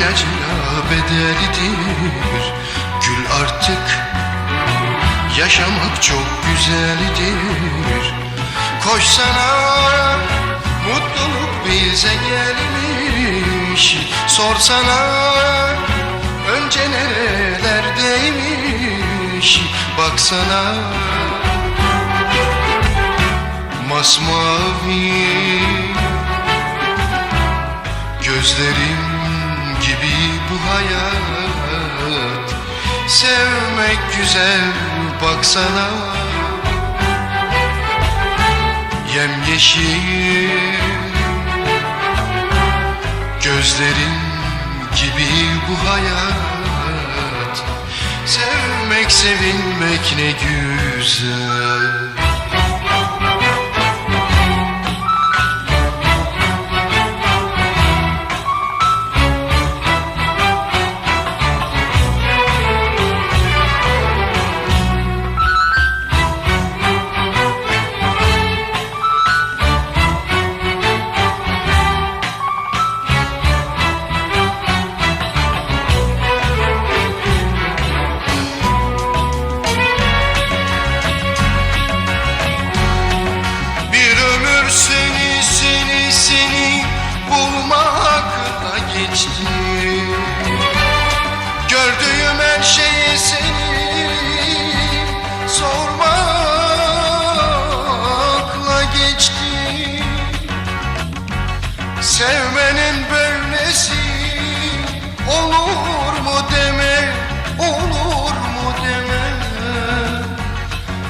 ilacına bedelidir. Gül artık yaşamak çok güzeldir. Koşsana mutluluk bize gelmiş. Sorsana önce nerelerdeymiş Baksana masmavi gözlerim gibi bu hayat. Sevmek güzel baksana. Yemyeşil. Gözlerim gibi bu hayat. Sevmek sevilmek ne güzel Sevmenin böylesi olur mu deme olur mu deme?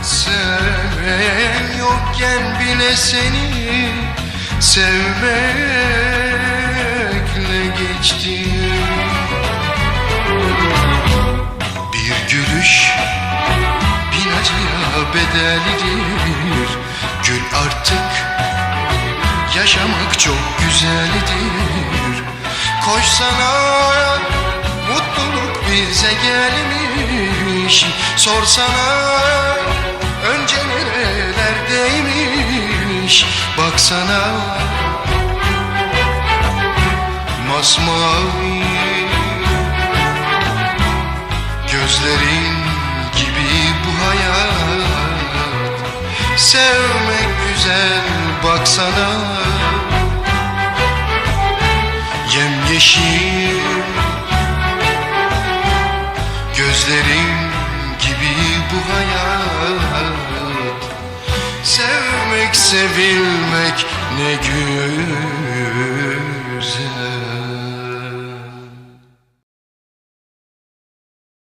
Sevmeyen yokken bile seni sevmekle geçti. Bir gülüş bin acıya bedeldir yaşamak çok güzeldir. Koşsana mutluluk bize gelmiş. Sorsana önce nerelerdeymiş Baksana masmavi Gözlerin gibi bu hayat. Sevmek güzel baksana Yemyeşil Gözlerin gibi bu hayat. Sevmek sevilmek ne güzel